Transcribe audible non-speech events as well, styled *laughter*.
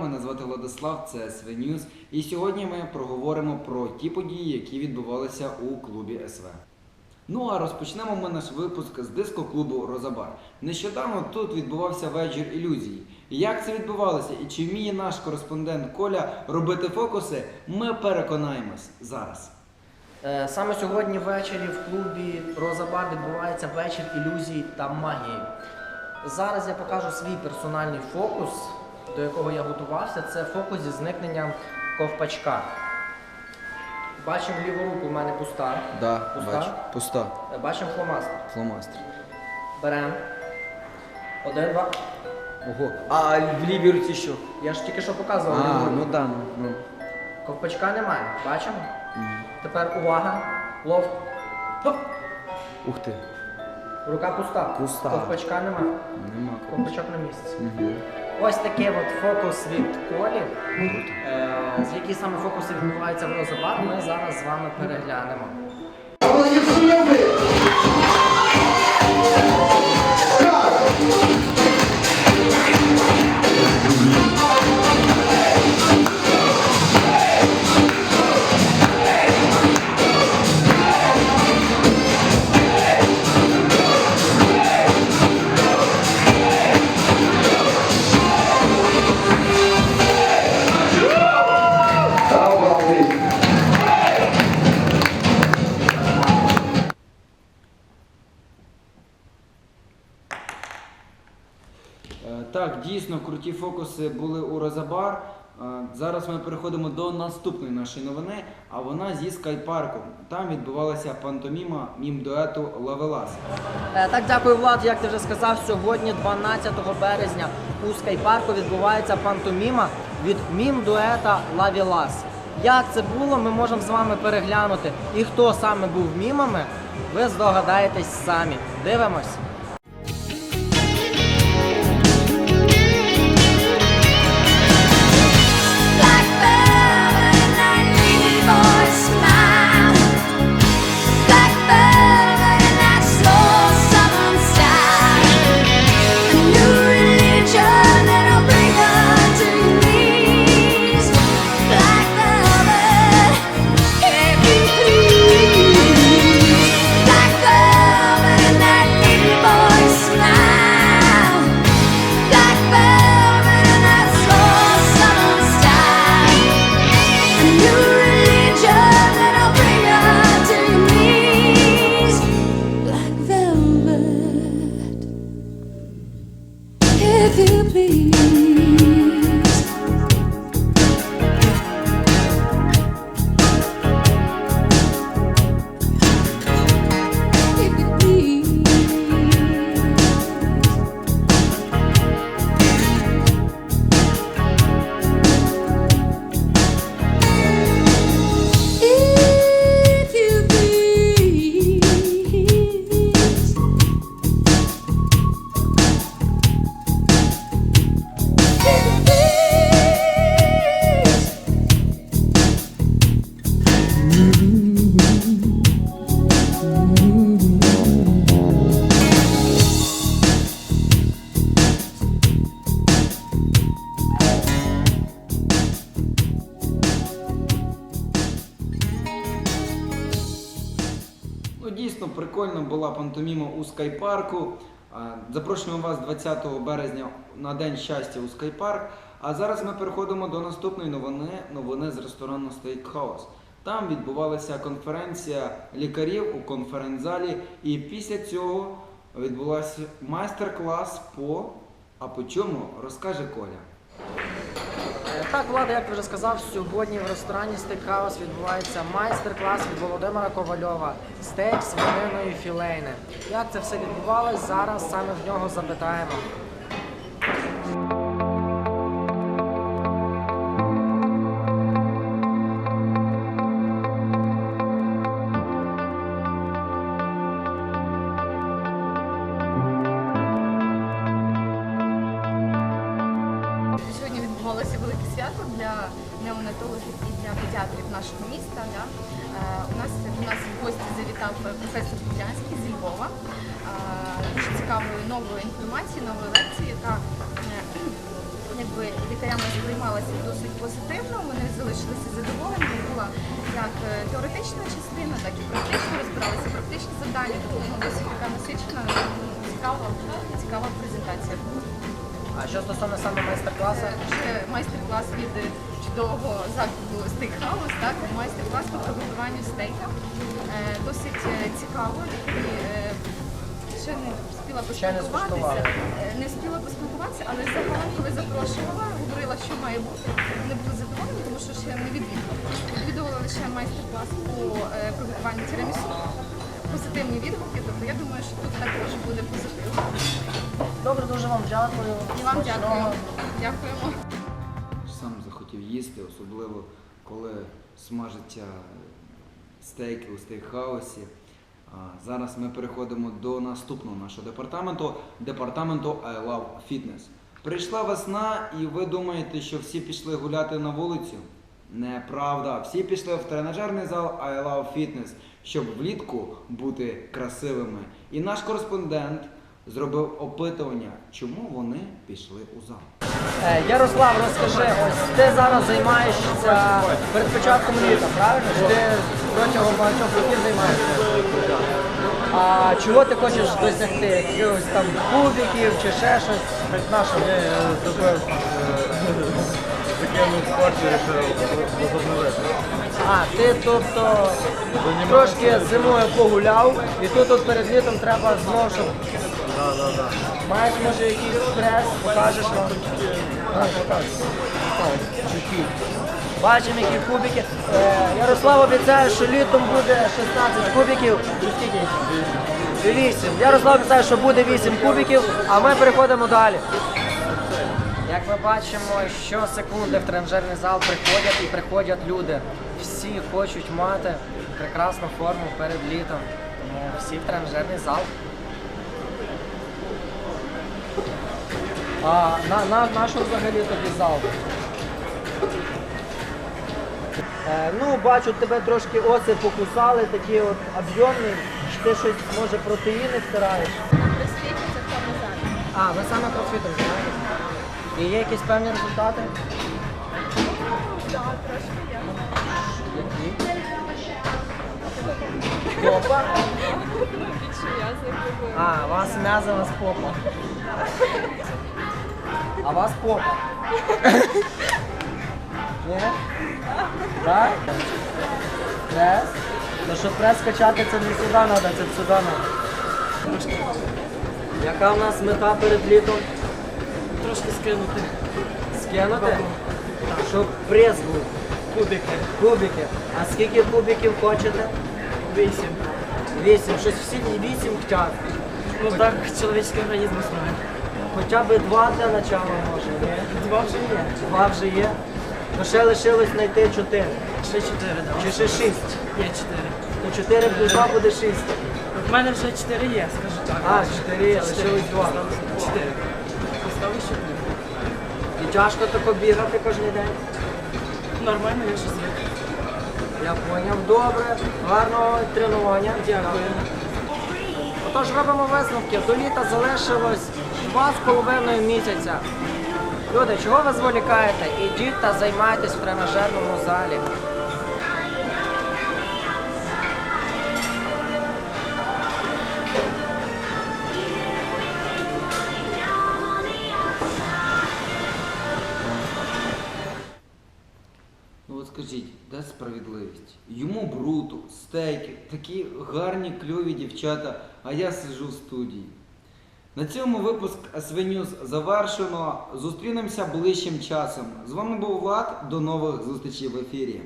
Мене звати Владислав, це СВ News. І сьогодні ми проговоримо про ті події, які відбувалися у клубі СВ. Ну а розпочнемо ми наш випуск з диско-клубу Розабар. Нещодавно тут відбувався вечір ілюзій. Як це відбувалося і чи вміє наш кореспондент Коля робити фокуси, ми переконаємось зараз. Е, Саме сьогодні ввечері в клубі Розабар відбувається вечір ілюзій та магії. Зараз я покажу свій персональний фокус, до якого я готувався. Це фокус зі зникненням ковпачка. Бачимо ліву руку в мене пуста. Да, Пуста? бачу. Пуста. Бачимо фломастер. Фломастер. Беремо. Один, два. Ого. А в лівій руці що? Я ж тільки що показував. А, ліву руку. ну да, ну. ну. Ковпачка немає. Бачимо? Тепер увага. Лов. Хоп. Ух ти. Рука пуста. Пуста. Ковпачка немає. Нема. Ковпачок на місці. Угу. Ось такий от фокус від Колі. Е, з які саме фокуси відбуваються в Розобар, ми зараз з вами переглянемо. Так, дійсно, круті фокуси були у Розабар. Е, Зараз ми переходимо до наступної нашої новини, а вона зі скайпарку. Там відбувалася пантоміма мім-дуету Лавелас. Е, так, дякую, Влад. Як ти вже сказав, сьогодні, 12 березня, у скайпарку відбувається пантоміма від мім-дуета Лавілас. Як це було, ми можемо з вами переглянути. І хто саме був мімами, ви здогадаєтесь самі. Дивимось. Дійсно, прикольно була пантоміма у скайпарку. Запрошуємо вас 20 березня на День щастя у скайпарк. А зараз ми переходимо до наступної новини новини з ресторану Steakhouse. Там відбувалася конференція лікарів у конференц-залі, і після цього відбувався майстер-клас по а по чому розкаже Коля. Так, Влада, як ти вже сказав, сьогодні в ресторані Steakhouse відбувається майстер-клас від Володимира Ковальова стейк з свининою філейне. Як це все відбувалось, зараз саме в нього запитаємо. Велике для неонатологів і для педіатрів нашого міста. Да? Е, у нас у нас в гості завітав професор Петрянський зі Львова. Е, дуже цікавою новою інформацією, новою лекцією, яка е, *clears throat* якби лікарями сприймалася досить позитивно. Вони залишилися задоволені. Була як теоретична частина, так і практично розбиралися практичні завдання. Тому досить така насичена, цікава, цікава презентація. А що стосовно саме майстер-класу? Ще майстер-клас від чудового закладу Steakhouse, так, майстер-клас по приготуванню стейка. Е, Досить е, цікаво. І, е, ще не встигла поспілкуватися. Не встигла поспілкуватися, але загалом, коли запрошувала, говорила, що має бути. Вони були задоволені, тому що ще не відвідували. Відвідувала лише майстер-клас по приготуванню тірамісу. Позитивні відгуки, тобто я думаю, що тут також буде позитив. Добре, дуже вам дякую. І вам дякую. Дякуємо. Сам захотів їсти, особливо коли смажаться стейки у стейкхаусі. Зараз ми переходимо до наступного нашого департаменту департаменту I Love Fitness. Прийшла весна, і ви думаєте, що всі пішли гуляти на вулицю? Неправда, всі пішли в тренажерний зал I Love Fitness, щоб влітку бути красивими. І наш кореспондент зробив опитування, чому вони пішли у зал. Е, Ярослав, розкажи, ось ти зараз займаєшся перед початком літа, правильно? Ти протягом багатьох років займаєшся? А чого ти хочеш досягти? Якихось там кубиків чи ще щось? Перед нашим Закинув спорт і вирішив возобновити. А, ти тобто трошки зимою погуляв, і тут от перед літом треба знову, щоб Да, да, да. маєш може якийсь стрес, покажеш нам. А, покажеш. Чуть-чуть. Бачимо, які кубики. Е, Ярослав обіцяє, що літом буде 16 кубиків. Чи скільки? 8. Ярослав обіцяє, що буде 8 кубиків, а ми переходимо далі. Як ми бачимо, щосекунди в тренажерний зал приходять і приходять люди. Всі хочуть мати прекрасну форму перед літом. Тому всі в тренажерний зал. А на, на, на що взагалі тобі зал? Е, ну, бачу, тебе трошки оси покусали, такі от об'ємні. Ти щось, може, протеїни втираєш? А, ви саме кроссфітом займаєтесь? І є якісь певні результати? Так, трошки є. Попа? А, у вас м'язи, у вас попа. А у вас попа. *laughs* Ні? Так? Прес? То що прес качати це не сюди треба, це сюди треба. Яка в нас мета перед літом? Трошки скинути Скинути? Щоб прес був. кубики. Кубики. А скільки кубиків хочете? Вісім. Вісім. Щось всі вісім хотять. Ну так чоловічий організм устроєн. Хоча б два для начала може, ні? Два вже є. Два вже є. То ще лишилось знайти чотири. Ще чотири, да. Чи ще шість. Є чотири. То чотири плюс два буде шість. У мене вже чотири є, скажу так. А, чотири, є, лишилось два. Осталось Чотири. Осталось ще. І тяжко тако бігати кожен день. Нормально, я щось є. Я поняв. Добре. Гарного тренування. Дякую. Отож робимо висновки. До літа залишилось два з половиною місяця. Люди, чого ви зволікаєте? Ідіть та займайтесь в тренажерному залі. Ну от скажіть, де справедливість? Йому бруту, стейки, такі гарні кльові дівчата, а я сиджу в студії. На цьому випуск Свинюс завершено. Зустрінемося ближчим часом. З вами був Влад. До нових зустрічей в ефірі.